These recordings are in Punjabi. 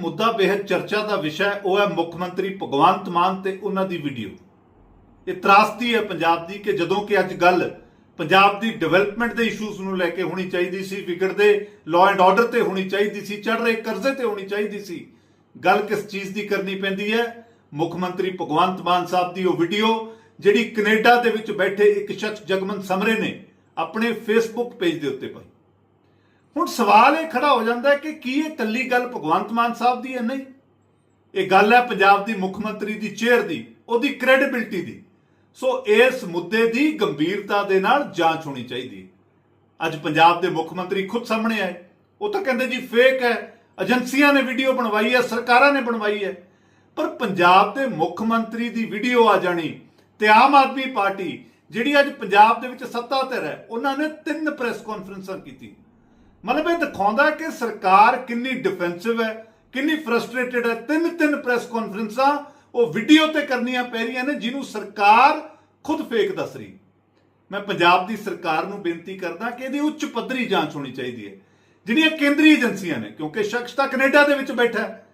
ਮੁੱਦਾ ਬੇहद ਚਰਚਾ ਦਾ ਵਿਸ਼ਾ ਹੈ, ਉਹ ਹੈ ਮੁੱਖ ਮੰਤਰੀ ਭਗਵੰਤ ਮਾਨ ਤੇ ਉਹਨਾਂ ਦੀ ਵੀਡੀਓ। ਇਹ ਤਰਾਸਦੀ ਹੈ ਪੰਜਾਬ ਦੀ ਕਿ ਜਦੋਂ ਕਿ ਅੱਜ ਗੱਲ ਪੰਜਾਬ ਦੀ ਡਿਵੈਲਪਮੈਂਟ ਦੇ ਇਸ਼ੂਜ਼ ਨੂੰ ਲੈ ਕੇ ਹੋਣੀ ਚਾਹੀਦੀ ਸੀ ਵਿਗੜਦੇ ਲਾਅ ਐਂਡ ਆਰਡਰ ਤੇ ਹੋਣੀ ਚਾਹੀਦੀ ਸੀ ਚੜ ਰਹੇ ਕਰਜ਼ੇ ਤੇ ਹੋਣੀ ਚਾਹੀਦੀ ਸੀ। ਗੱਲ ਕਿਸ ਚੀਜ਼ ਦੀ ਕਰਨੀ ਪੈਂਦੀ ਹੈ? ਮੁੱਖ ਮੰਤਰੀ ਭਗਵੰਤ ਮਾਨ ਸਾਹਿਬ ਦੀ ਉਹ ਵੀਡੀਓ, ਜਿਹੜੀ ਕੈਨੇਡਾ ਦੇ ਵਿੱਚ ਬੈਠੇ ਇੱਕ ਸ਼ਖਸ ਜਗਮਨ ਸਮਰੇ ਨੇ, ਆਪਣੇ ਫੇਸਬੁੱਕ ਪੇਜ ਦੇ ਉੱਤੇ ਪਾਈ। ਹੁਣ ਸਵਾਲ ਇਹ ਖੜਾ ਹੋ ਜਾਂਦਾ ਹੈ ਕਿ ਕੀ ਇਹ ਕੱਲੀ ਗੱਲ ਭਗਵੰਤ ਮਾਨ ਸਾਹਿਬ ਦੀ ਹੈ? ਨਹੀਂ। ਇਹ ਗੱਲ ਹੈ ਪੰਜਾਬ ਦੀ ਮੁੱਖ ਮੰਤਰੀ ਦੀ, ਚੇਅਰ ਦੀ, ਉਹਦੀ ਕ੍ਰੈਡੀਬਿਲਟੀ ਦੀ। ਸੋ ਇਸ ਮੁੱਦੇ ਦੀ ਗੰਭੀਰਤਾ ਦੇ ਨਾਲ ਜਾਂਚ ਹੋਣੀ ਚਾਹੀਦੀ ਅੱਜ ਪੰਜਾਬ ਦੇ ਮੁੱਖ ਮੰਤਰੀ ਖੁਦ ਸਾਹਮਣੇ ਆਏ। ਉਹ ਤਾਂ ਕਹਿੰਦੇ ਜੀ ਫੇਕ ਹੈ। ਏਜੰਸੀਆਂ ਨੇ ਵੀਡੀਓ ਬਣਵਾਈ ਹੈ, ਸਰਕਾਰਾਂ ਨੇ ਬਣਵਾਈ ਹੈ। ਪਰ ਪੰਜਾਬ ਦੇ ਮੁੱਖ ਮੰਤਰੀ ਦੀ ਵੀਡੀਓ ਆ ਜਾਣੀ ਤੇ ਆਮ ਆਦਮੀ ਪਾਰਟੀ, ਜਿਹੜੀ ਅੱਜ ਪੰਜਾਬ ਦੇ ਵਿੱਚ ਸੱਤਾ ਤੇ ਹੈ ਉਹਨਾਂ ਨੇ ਤਿੰਨ ਪ੍ਰੈਸ ਕਾਨਫਰੰਸਾਂ ਕੀਤੀ ਮਤਲਬ ਇਹ ਦਿਖਾਉਂਦਾ ਕਿ ਸਰਕਾਰ ਕਿੰਨੀ ਡਿਫੈਂਸਿਵ ਹੈ, ਕਿੰਨੀ ਫਰਸਟ੍ਰੇਟਡ ਹੈ। ਤਿੰਨ ਤਿੰਨ ਪ੍ਰੈਸ ਕਾਨਫਰੰਸਾਂ ਉਹ ਵੀਡੀਓ ਤੇ ਕਰਨੀਆਂ ਪੈ ਰਹੀਆਂ ਨੇ, ਜਿਹਨੂੰ ਸਰਕਾਰ ਖੁਦ ਫੇਕ ਦੱਸ ਰਹੀ। ਮੈਂ ਪੰਜਾਬ ਦੀ ਸਰਕਾਰ ਨੂੰ ਬੇਨਤੀ ਕਰਦਾ ਕਿ ਇਹਦੀ ਉੱਚ ਪੱਧਰੀ ਜਾਂਚ ਹੋਣੀ ਚਾਹੀਦੀ ਹੈ। ਜਿਹੜੀਆਂ ਕੇਂਦਰੀ ਏਜੰਸੀਆਂ ਨੇ, ਕਿਉਂਕਿ ਸ਼ਖਸ ਤਾਂ ਕੈਨੇਡਾ ਦੇ ਵਿੱਚ ਬੈਠਾ ਹੈ।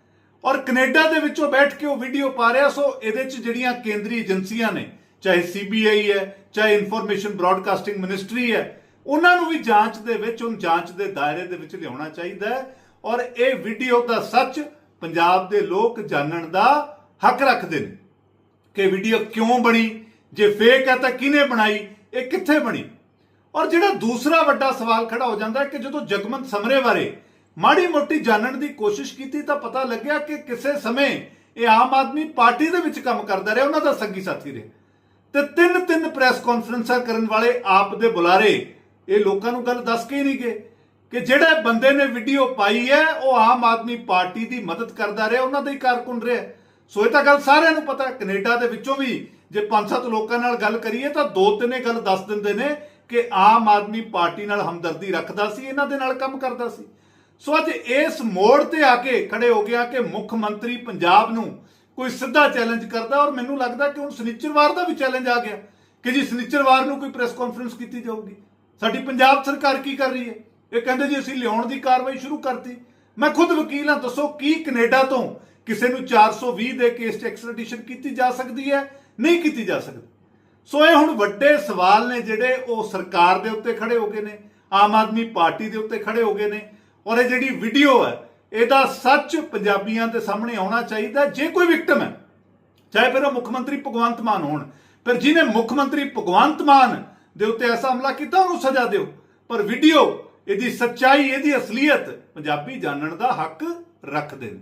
ਔਰ ਕੈਨੇਡਾ ਦੇ ਵਿੱਚੋਂ ਬੈਠ ਕੇ ਉਹ ਵੀਡੀਓ ਪਾ ਰਿਹਾ, ਸੋ ਇਹਦੇ 'ਚ ਜਿਹੜੀਆਂ ਕੇਂਦਰੀ ਏਜੰਸੀਆਂ ਨੇ, ਚਾਹੇ ਸੀਬੀਆਈ ਹੈ, ਚਾਹੇ ਇਨਫੋਰਮੇਸ਼ਨ ਬ੍ਰਾਡਕਾਸਟਿੰਗ ਮਿਨਿਸਟਰੀ ਹੈ ਉਹਨਾਂ ਨੂੰ ਵੀ ਜਾਂਚ ਦੇ ਵਿੱਚ ਉਹ ਜਾਂਚ ਦੇ ਦਾਇਰੇ ਦੇ ਵਿੱਚ ਲਿਆਉਣਾ ਚਾਹੀਦਾ ਹੈ। ਔਰ ਇਹ ਵੀਡੀਓ ਦਾ ਸੱਚ ਪੰਜਾਬ ਦੇ ਲੋਕ ਜਾਣਨ ਦਾ ਹੱਕ ਰੱਖਦੇ ਨੇ ਕਿ ਵੀਡੀਓ ਕਿਉਂ ਬਣੀ, ਜੇ ਫੇਕ ਹੈ ਤਾਂ ਕਿਹਨੇ ਬਣਾਈ, ਇਹ ਕਿੱਥੇ ਬਣੀ? ਔਰ ਜਿਹੜਾ ਦੂਸਰਾ ਵੱਡਾ ਸਵਾਲ ਖੜਾ ਹੋ ਜਾਂਦਾ ਹੈ ਕਿ ਜਦੋਂ ਜਗਮਨ ਸਮਰੇ ਬਾਰੇ ਮਾੜੀ ਮੋਟੀ ਜਾਣਨ ਦੀ ਕੋਸ਼ਿਸ਼ ਕੀਤੀ ਤਾਂ ਪਤਾ ਲੱਗਿਆ ਕਿ ਕਿਸੇ ਸਮੇਂ ਇਹ ਆਮ ਆਦਮੀ ਪਾਰਟੀ ਦੇ ਵਿੱਚ ਕੰਮ ਕਰਦਾ ਰਿਹਾ, ਉਹਨਾਂ ਦਾ ਸੰਗੀ ਸਾਥੀ ਰਿਹਾ। ਤੇ ਤਿੰਨ ਤਿੰਨ ਪ੍ਰੈਸ ਕਾਨਫਰੰਸਾਂ ਕਰਨ ਵਾਲੇ ਆਪ ਦੇ ਬੁਲਾਰੇ ਇਹ ਲੋਕਾਂ ਨੂੰ ਗੱਲ ਦੱਸ ਕੇ ਹੀ ਨਹੀਂ ਗਏ ਕਿ ਜਿਹੜੇ ਬੰਦੇ ਨੇ ਵੀਡੀਓ ਪਾਈ ਹੈ, ਉਹ ਆਮ ਆਦਮੀ ਪਾਰਟੀ ਦੀ ਮਦਦ ਕਰਦਾ ਰਿਹਾ, ਉਹਨਾਂ ਦਾ ਹੀ ਕਾਰਕੁਨ ਰਿਹਾ। ਸੋ ਇਹ ਤਾਂ ਗੱਲ ਸਾਰਿਆਂ ਨੂੰ ਪਤਾ ਹੈ ਕੈਨੇਡਾ ਦੇ ਵਿੱਚੋਂ ਵੀ ਜੇ ਪੰਜ ਸੱਤ ਲੋਕਾਂ ਨਾਲ ਗੱਲ ਕਰੀਏ ਤਾਂ ਦੋ ਤਿੰਨੇ ਗੱਲ ਦੱਸ ਦਿੰਦੇ ਨੇ ਕਿ ਆਮ ਆਦਮੀ ਪਾਰਟੀ ਨਾਲ ਹਮਦਰਦੀ ਰੱਖਦਾ ਸੀ, ਇਹਨਾਂ ਦੇ ਨਾਲ ਕੰਮ ਕਰਦਾ ਸੀ। ਸੋ ਅੱਜ ਇਸ ਮੋੜ ਤੇ ਆ ਕੇ ਖੜੇ ਹੋ ਗਿਆ ਕਿ ਮੁੱਖ ਮੰਤਰੀ ਪੰਜਾਬ ਨੂੰ ਕੋਈ ਸਿੱਧਾ ਚੈਲੰਜ ਕਰਦਾ ਔਰ ਮੈਨੂੰ ਲੱਗਦਾ ਕਿ ਹੁਣ ਸਨੀਚਰਵਾਰ ਦਾ ਵੀ ਚੈਲੰਜ ਆ ਗਿਆ ਕਿ ਜੀ ਸਨੀਚਰਵਾਰ ਨੂੰ ਕੋਈ ਪ੍ਰੈਸ ਕਾਨਫਰੰਸ ਕੀਤੀ ਜਾਊਗੀ। ਸਾਡੀ ਪੰਜਾਬ ਸਰਕਾਰ ਕੀ ਕਰ ਰਹੀ ਹੈ? ਇਹ ਕਹਿੰਦੇ ਜੀ ਅਸੀਂ ਲਿਆਉਣ ਦੀ ਕਾਰਵਾਈ ਸ਼ੁਰੂ ਕਰਤੀ। ਮੈਂ ਖੁਦ ਵਕੀਲ ਹਾਂ, ਦੱਸੋ ਕੀ ਕੈਨੇਡਾ ਤੋਂ ਕਿਸੇ ਨੂੰ 420 ਦੇ ਕੇਸ 'ਚ ਐਕਸਟ੍ਰੈਡੀਸ਼ਨ ਕੀਤੀ ਜਾ ਸਕਦੀ ਹੈ? ਨਹੀਂ ਕੀਤੀ ਜਾ ਸਕਦੀ। ਸੋ ਇਹ ਹੁਣ ਵੱਡੇ ਸਵਾਲ ਨੇ ਜਿਹੜੇ ਉਹ ਸਰਕਾਰ ਦੇ ਉੱਤੇ ਖੜੇ ਹੋ ਗਏ ਨੇ, ਆਮ ਆਦਮੀ ਪਾਰਟੀ ਦੇ ਉੱਤੇ ਖੜੇ ਹੋ ਗਏ ਨੇ ਔਰ ਇਹ ਜਿਹੜੀ ਵੀਡੀਓ ਹੈ, ਇਹਦਾ ਸੱਚ ਪੰਜਾਬੀਆਂ ਦੇ ਸਾਹਮਣੇ ਆਉਣਾ ਚਾਹੀਦਾ ਜੇ ਕੋਈ ਵਿਕਟਮ ਹੈ, ਚਾਹੇ ਫਿਰ ਉਹ ਮੁੱਖ ਮੰਤਰੀ ਭਗਵੰਤ ਮਾਨ ਹੋਣ ਪਰ ਜਿਹਨੇ ਮੁੱਖ ਮੰਤਰੀ ਭਗਵੰਤ ਮਾਨ ਦੇ ਉੱਤੇ ਐਸਾ ਹਮਲਾ ਕੀਤਾ, ਉਹਨੂੰ ਸਜ਼ਾ ਦਿਓ। ਪਰ ਵੀਡੀਓ ਇਹਦੀ ਸੱਚਾਈ, ਇਹਦੀ ਅਸਲੀਅਤ ਪੰਜਾਬੀ ਜਾਣਨ ਦਾ ਹੱਕ ਰੱਖਦੇ ਨੇ।